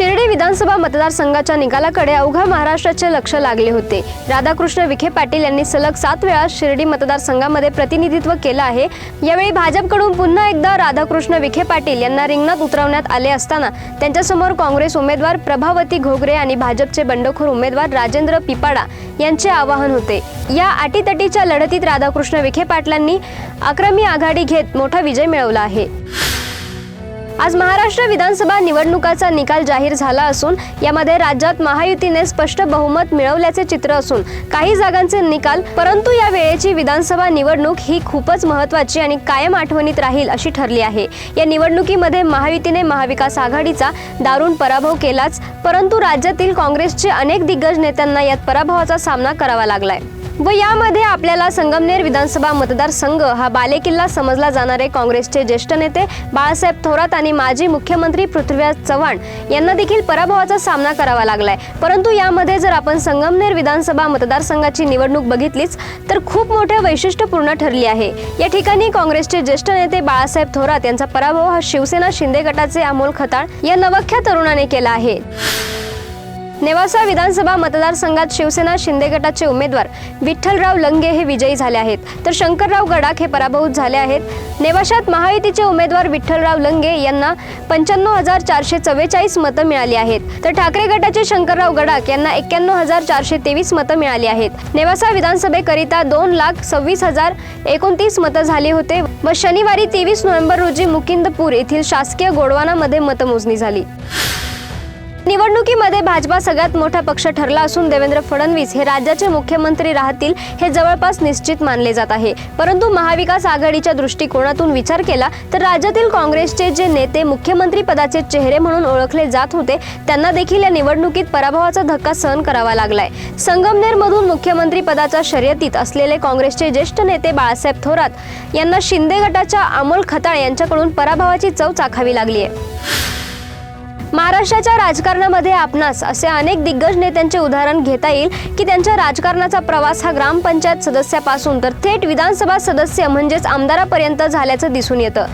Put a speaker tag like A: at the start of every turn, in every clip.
A: शिर्डी विधानसभा मतदारसंघाच्या निकालाकडे अवघ्या महाराष्ट्राचे लक्ष लागले होते. राधाकृष्ण विखे पाटील यांनी सलग सात वेळा शिर्डी मतदारसंघामध्ये प्रतिनिधित्व केलं आहे. यावेळी भाजपकडून पुन्हा एकदा राधाकृष्ण विखे पाटील यांना रिंगणात उतरवण्यात आले असताना त्यांच्यासमोर काँग्रेस उमेदवार प्रभावती घोगरे आणि भाजपचे बंडखोर उमेदवार राजेंद्र पिपाडा यांचे आवाहन होते. या अटीतटीच्या लढतीत राधाकृष्ण विखे पाटलांनी आक्रमी आघाडी घेत मोठा विजय मिळवला आहे. आज महाराष्ट्र विधानसभा निवडणुकाचा निकाल जाहीर झाला असून यामध्ये राज्यात महायुतीने स्पष्ट बहुमत मिळवल्याचे चित्र असून काही जागांचे निकाल परंतु या वेळेची विधानसभा निवडणूक ही खूपच महत्त्वाची आणि कायम आठवणीत राहील अशी ठरली आहे. या निवडणुकीमध्ये महायुतीने महाविकास आघाडीचा दारुण पराभव केलाच परंतु राज्यातील काँग्रेसचे अनेक दिग्गज नेत्यांना यात पराभवाचा सामना करावा लागलाय. व यामध्ये आपल्याला संगमनेर विधानसभा मतदारसंघ हा बालेकिल्ला समजला जाणारे काँग्रेसचे ज्येष्ठ नेते बाळासाहेब थोरात आणि माजी मुख्यमंत्री पृथ्वीराज चव्हाण यांना देखील पराभवाचा सामना करावा लागलाय. परंतु यामध्ये जर आपण संगमनेर विधानसभा मतदारसंघाची निवडणूक बघितलीच तर खूप मोठ्या वैशिष्ट्यपूर्ण ठरली आहे. या ठिकाणी काँग्रेसचे ज्येष्ठ नेते बाळासाहेब थोरात यांचा पराभव हा शिवसेना शिंदे गटाचे अमोल खताळ या नवख्या तरुणाने केला आहे. नेवासा विधानसभा मतदारसंघात शिवसेना शिंदे गटाचे उमेदवार विठ्ठलराव लंगे हे विजयी झाले आहेत. तर शंकरराव गडाख हे पराभूत झाले आहेत. नेवाशात महायुतीचे उमेदवार विठ्ठलराव लंगे यांना पंच्याण्णव हजार चारशे चव्वेचाळीस मतं मिळाली आहेत. तर ठाकरे गटाचे शंकरराव गडाख यांना एक्क्याण्णव हजार चारशे तेवीस मतं मिळाली आहेत. नेवासा विधानसभेकरिता दोन लाख सव्वीस हजार एकोणतीस मतं झाली होते व शनिवारी तेवीस नोव्हेंबर रोजी मुकिंदपूर येथील शासकीय गोडवानामध्ये मतमोजणी झाली. निवडणुकीमध्ये भाजपा सगळ्यात मोठा पक्ष ठरला असून देवेंद्र फडणवीस हे राज्याचे मुख्यमंत्री राहतील हे जवळपास निश्चित मानले जात आहे. परंतु महाविकास आघाडीच्या दृष्टिकोनातून विचार केला तर राज्यातील काँग्रेसचे जे नेते मुख्यमंत्री पदाचे चेहरे म्हणून ओळखले जात होते त्यांना देखील या निवडणुकीत पराभवाचा धक्का सहन करावा लागलाय. संगमनेरमधून मुख्यमंत्री पदाच्या शर्यतीत असलेले काँग्रेसचे ज्येष्ठ नेते बाळासाहेब थोरात यांना शिंदे गटाच्या अमोल खताळ यांच्याकडून पराभवाची चव चाखावी लागली आहे महाराष्ट्राच्या राजकारणामध्ये आपणास असे अनेक दिग्गज नेत्यांचे उदाहरण घेता येईल की त्यांच्या राजकारणाचा प्रवास हा ग्रामपंचायत सदस्यापासून तर थेट विधानसभा सदस्य म्हणजेच आमदारापर्यंत झाल्याचं दिसून येतं.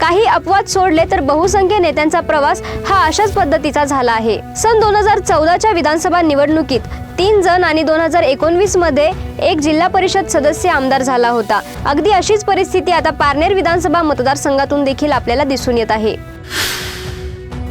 A: काही अपवाद सोडले तर बहुसंख्य नेत्यांचा प्रवास हा अशाच पद्धतीचा झाला आहे. सन दोन हजार चौदाच्या विधानसभा निवडणुकीत तीन जण आणि दोन हजार एकोणवीसमध्ये एक जिल्हा परिषद सदस्य आमदार झाला होता. अगदी अशीच परिस्थिती आता पारनेर विधानसभा मतदारसंघातून देखील आपल्याला दिसून येत आहे.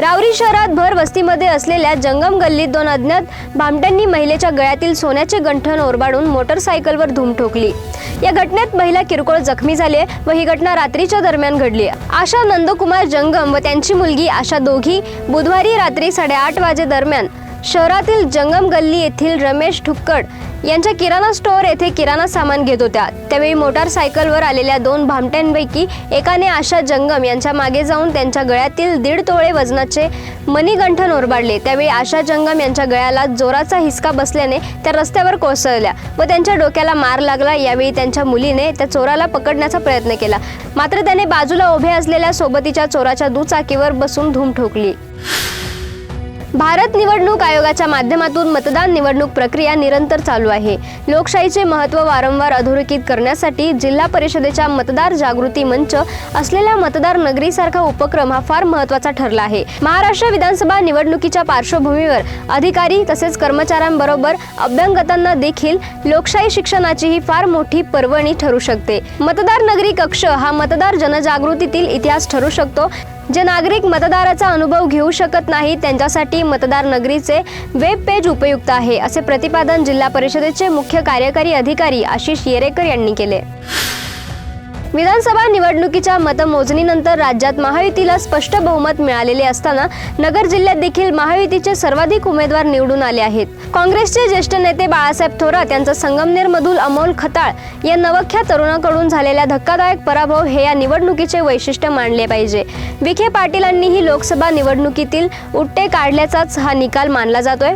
A: रावरी शहरात भर वस्तीमध्ये असलेल्या जंगम गल्लीत दोन अज्ञात भामट्यांनी महिलेच्या गळ्यातील सोन्याचे गंठण ओरबाडून मोटरसायकलवर धूम ठोकली. या घटनेत महिला किरकोळ जखमी झाली व ही घटना रात्रीच्या दरम्यान घडली आशा नंदकुमार जंगम व त्यांची मुलगी आशा दोघी बुधवारी रात्री साडेआठ वाजे दरम्यान शहरातील जंगम गल्ली येथील रमेश ठुक्कड यांच्या किराणा स्टोअर येथे किराणा सामान घेत होत्या. त्यावेळी मोटारसायकलवर आलेल्या दोन भामट्यांपैकी एकाने आशा जंगम यांच्या मागे जाऊन त्यांच्या गळ्यातील दीड तोळे वजनाचे मणिगंठन ओरबाडले. त्यावेळी आशा जंगम यांच्या गळ्याला जोराचा हिसका बसल्याने त्या रस्त्यावर कोसळल्या व त्यांच्या डोक्याला मार लागला. यावेळी त्यांच्या मुलीने त्या चोराला पकडण्याचा प्रयत्न केला. मात्र त्याने बाजूला उभे असलेल्या सोबतीच्या चोराच्या दुचाकीवर बसून धूम ठोकली. भारत निवडणूक आयोगाच्या माध्यमातून मतदान निवडणूक प्रक्रिया निरंतर चालू आहे. लोकशाहीचे महत्त्व वारंवार अधोरेखित करण्यासाठी जिल्हा परिषदेच्या मतदार जागृती मंच असलेल्या मतदार नगरीसारखा उपक्रम हा फार महत्त्वाचा ठरला आहे. महाराष्ट्र विधानसभा निवडणुकीच्या पार्श्वभूमीवर अधिकारी तसेच कर्मचाऱ्यांबरोबर अभ्यंगतांना देखील लोकशाही शिक्षणाची ही फार मोठी पर्वणी ठरू शकते. मतदार नगरी कक्ष हा मतदार जनजागृतीतील इतिहास ठरू शकतो. जे नागरिक मतदाराचा अनुभव घेऊ शकत नाही त्यांच्यासाठी मतदार नगरीचे वेब पेज उपयुक्त आहे असे प्रतिपादन जिल्हा परिषदेचे मुख्य कार्यकारी अधिकारी आशिष येरेकर यांनी केले. विधानसभा निवडणुकीच्या मतमोजणीनंतर राज्यात महायुतीला स्पष्ट बहुमत मिळालेले असताना नगर जिल्ह्यात देखील महायुतीचे सर्वाधिक उमेदवार निवडून आले आहेत. काँग्रेसचे ज्येष्ठ नेते बाळासाहेब थोरात यांचा संगमनेरमधून अमोल खताळ या नवख्या तरुणाकडून झालेला धक्कादायक पराभव हे या निवडणुकीचे वैशिष्ट्य मानले पाहिजे. विखे पाटीलांनीही लोकसभा निवडणुकीतील उट्टे काढल्याचाच हा निकाल मानला जातोय.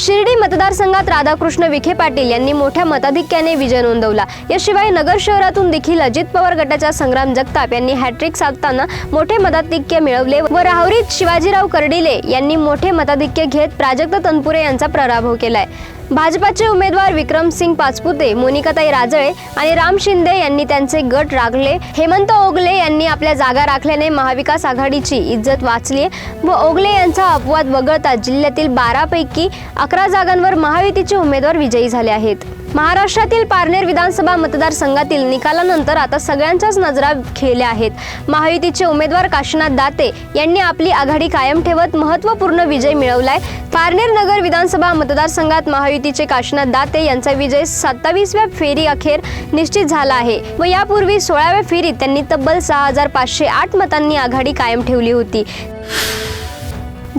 A: शिर्डी मतदारसंघात राधाकृष्ण विखे पाटील यांनी मोठ्या मताधिक्याने विजय नोंदवला. याशिवाय नगर शहरातून देखील अजित पवार गटाच्या संग्राम जगताप यांनी हॅट्रिक साधताना मोठे मताधिक्य मिळवले व राहुरीत शिवाजीराव कर्डिले यांनी मोठे मताधिक्य घेत प्राजक्त तनपुरे यांचा पराभव केलाय. भाजपाचे उमेदवार विक्रमसिंग पाचपुते मोनिकाताई राजळे आणि राम शिंदे यांनी त्यांचे गट राखले. हेमंत ओगले यांनी आपल्या जागा राखल्याने महाविकास आघाडीची इज्जत वाचली व ओगले यांचा अपवाद वगळता जिल्ह्यातील बारापैकी अकरा जागांवर महायुतीचे उमेदवार विजयी झाले आहेत. महाराष्ट्रातील पारनेर विधानसभा मतदारसंघातील निकालानंतर आता सगळ्यांच्याच नजरा खेळल्या आहेत. महायुतीचे उमेदवार काशीनाथ दाते यांनी आपली आघाडी कायम ठेवत महत्त्वपूर्ण विजय मिळवलाय. पारनेर नगर विधानसभा मतदारसंघात महायुतीचे काशीनाथ दाते यांचा विजय सत्तावीसव्या फेरी अखेर निश्चित झाला आहे व यापूर्वी सोळाव्या फेरीत त्यांनी तब्बल सहा हजार पाचशे आठ मतांनी आघाडी कायम ठेवली होती.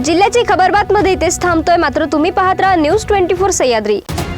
A: जिल्ह्याची खबरबातमध्ये इथेच थांबतोय. मात्र तुम्ही पाहत राहा न्यूज ट्वेंटी फोर सह्याद्री.